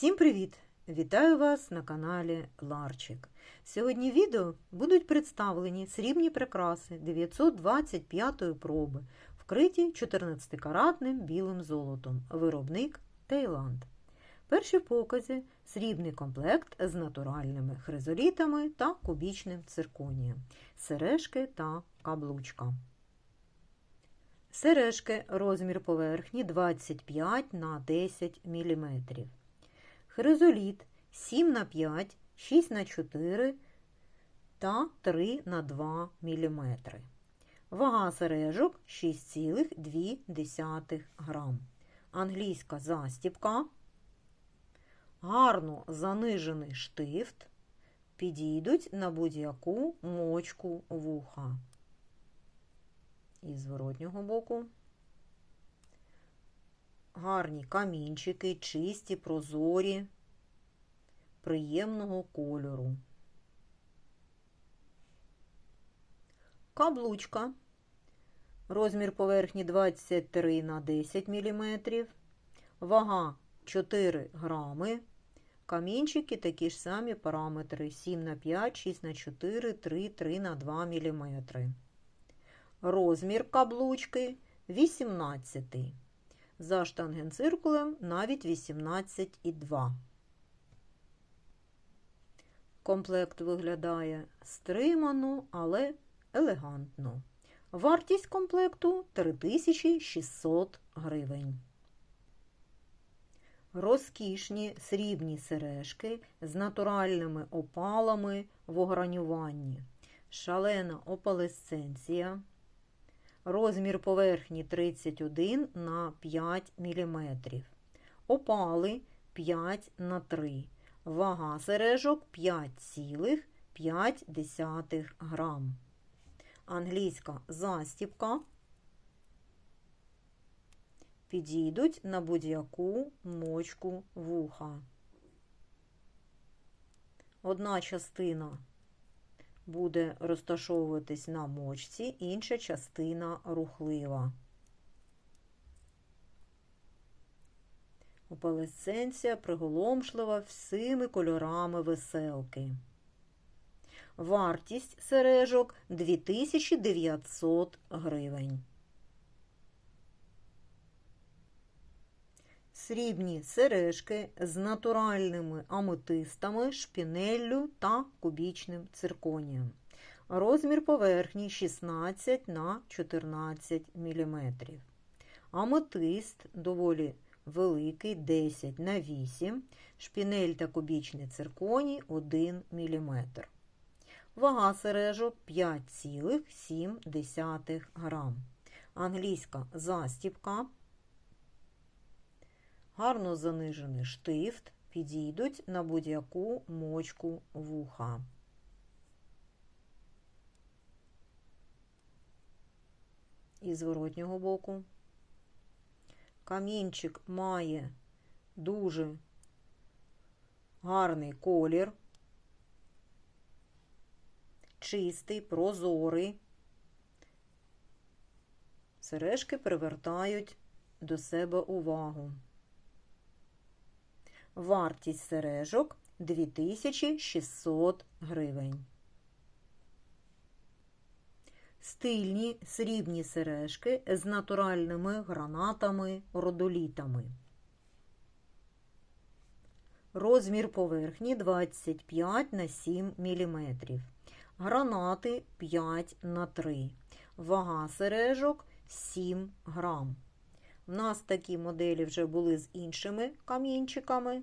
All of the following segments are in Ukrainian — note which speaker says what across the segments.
Speaker 1: Всім привіт! Вітаю вас на каналі Ларчик. Сьогодні в відео будуть представлені срібні прикраси 925-ї проби, вкриті 14-каратним білим золотом. Виробник Таїланд. Перші в показі срібний комплект з натуральними хризолітами та кубічним цирконієм, сережки та каблучка. Сережки розмір поверхні 25 на 10 мм. Хризоліт 7 на 5, 6 на 4 та 3 на 2 мм. Вага сережок 6,2 грам. Англійська застіпка. Гарно занижений штифт. Підійдуть на будь-яку мочку вуха. І зворотнього боку. Гарні камінчики, чисті, прозорі, приємного кольору. Каблучка. Розмір поверхні 23 на 10 мм. Вага 4 грами. Камінчики такі ж самі параметри 7 на 5, 6 на 4, 3, 3 на 2 мм. Розмір каблучки 18. За штангенциркулем навіть 18,2. Комплект виглядає стримано, але елегантно. Вартість комплекту 3600 гривень. Розкішні срібні сережки з натуральними опалами в огранюванні. Шалена опалесценція. Розмір поверхні 31 на 5 мм. Опали 5 на 3 Вага сережок 5,5 грам. Англійська застіпка. Підійдуть на будь-яку мочку вуха. Одна частина буде розташовуватись на мочці, інша частина рухлива. Опалесценція приголомшлива всіми кольорами веселки. Вартість сережок 2900 гривень. Срібні сережки з натуральними аметистами, шпінеллю та кубічним цирконієм. Розмір поверхні 16 на 14 мм. Аметист доволі великий 10 на 8 шпінель та кубічний цирконій 1 мм. Вага сережок 5,7 грам. Англійська застіпка. Гарно занижений штифт, підійдуть на будь-яку мочку вуха. І зворотнього боку. Камінчик має дуже гарний колір, чистий, прозорий. Сережки привертають до себе увагу. Вартість сережок 2600 гривень. Стильні срібні сережки з натуральними гранатами, родолітами. Розмір поверхні 25 на 7 мм. Гранати 5 на 3 Вага сережок 7 грам. У нас такі моделі вже були з іншими камінчиками.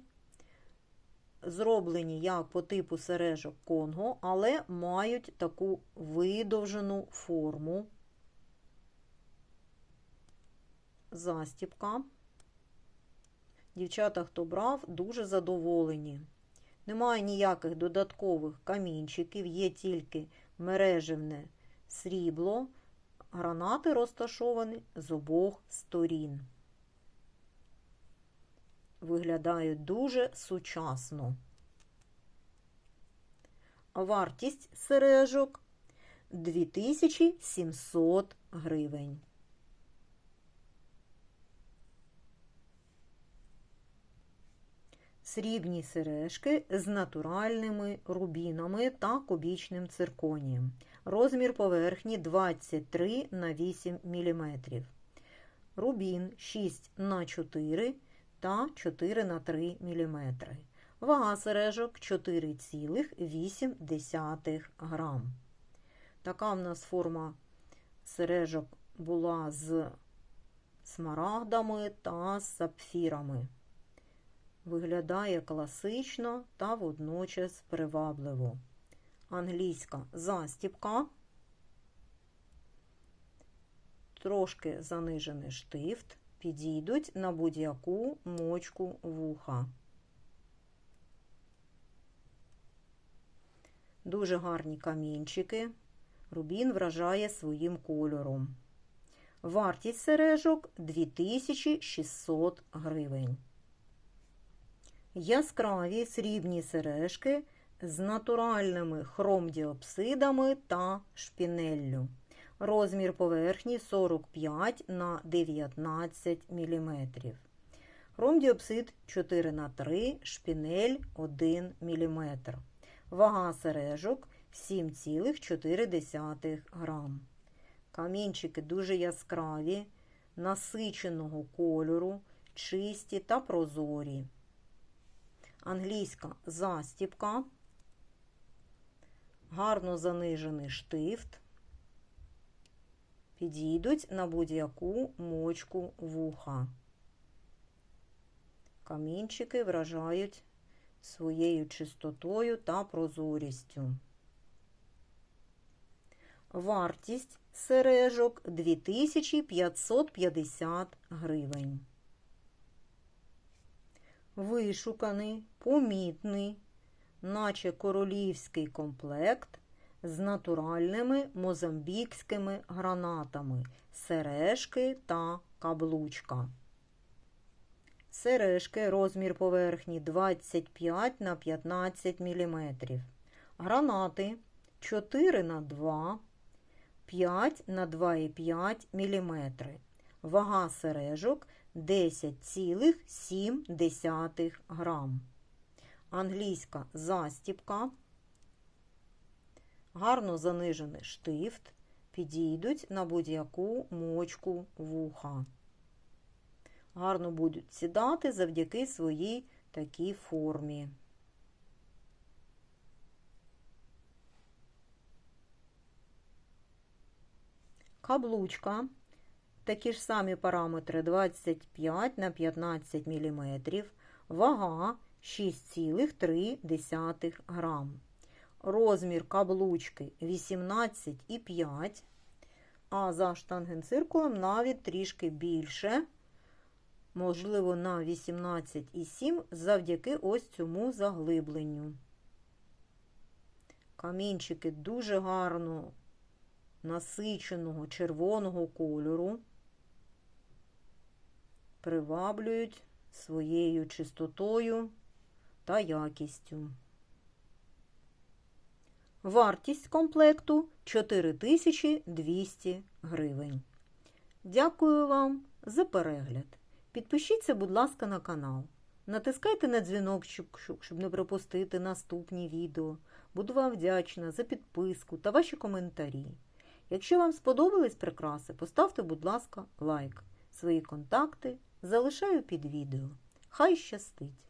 Speaker 1: Зроблені як по типу сережок Конго, але мають таку видовжену форму. Застіпка. Дівчата, хто брав, дуже задоволені. Немає ніяких додаткових камінчиків, є тільки мережевне срібло, гранати розташовані з обох сторін. Виглядають дуже сучасно. Вартість сережок 2700 гривень. Срібні сережки з натуральними рубінами та кубічним цирконієм. Розмір поверхні 23 на 8 мм. Рубін 6 на 4 та 4 на 3 мм. Вага сережок 4,8 грам. Така в нас форма сережок була з смарагдами та сапфірами. Виглядає класично та водночас привабливо. Англійська застіпка, трошки занижений штифт, підійдуть на будь-яку мочку вуха. Дуже гарні камінчики. Рубін вражає своїм кольором. Вартість сережок 2600 гривень. Яскраві срібні сережки з натуральними хромдіопсидами та шпінеллю. Розмір поверхні 45 на 19 мм. Хромдіопсид 4 на 3 шпінель 1 мм. Вага сережок 7,4 грам. Камінчики дуже яскраві, насиченого кольору, чисті та прозорі. Англійська застіпка, гарно занижений штифт, підійдуть на будь-яку мочку вуха. Камінчики вражають своєю чистотою та прозорістю. Вартість сережок 2550 гривень. Вишуканий, помітний, наче королівський комплект з натуральними мозамбікськими гранатами, сережки та каблучка. Сережки розмір поверхні 25 на 15 мм. Гранати 4 на 2 5 на 2,5 мм. Вага сережок 10,7 грам. Англійська застіпка. Гарно занижений штифт. Підійдуть на будь-яку мочку вуха. Гарно будуть сідати завдяки своїй такій формі. Каблучка. Такі ж самі параметри 25 на 15 мм. Вага 6,3 грам. Розмір каблучки 18,5, а за штангенциркулем навіть трішки більше, можливо, на 18,7 завдяки ось цьому заглибленню. Камінчики дуже гарно насиченого червоного кольору, приваблюють своєю чистотою та якістю. Вартість комплекту 4200 гривень. Дякую вам за перегляд. Підпишіться, будь ласка, на канал. Натискайте на дзвіночок, щоб не пропустити наступні відео. Буду вам вдячна за підписку та ваші коментарі. Якщо вам сподобались прикраси, поставте, будь ласка, лайк. Свої контакти залишаю під відео. Хай щастить!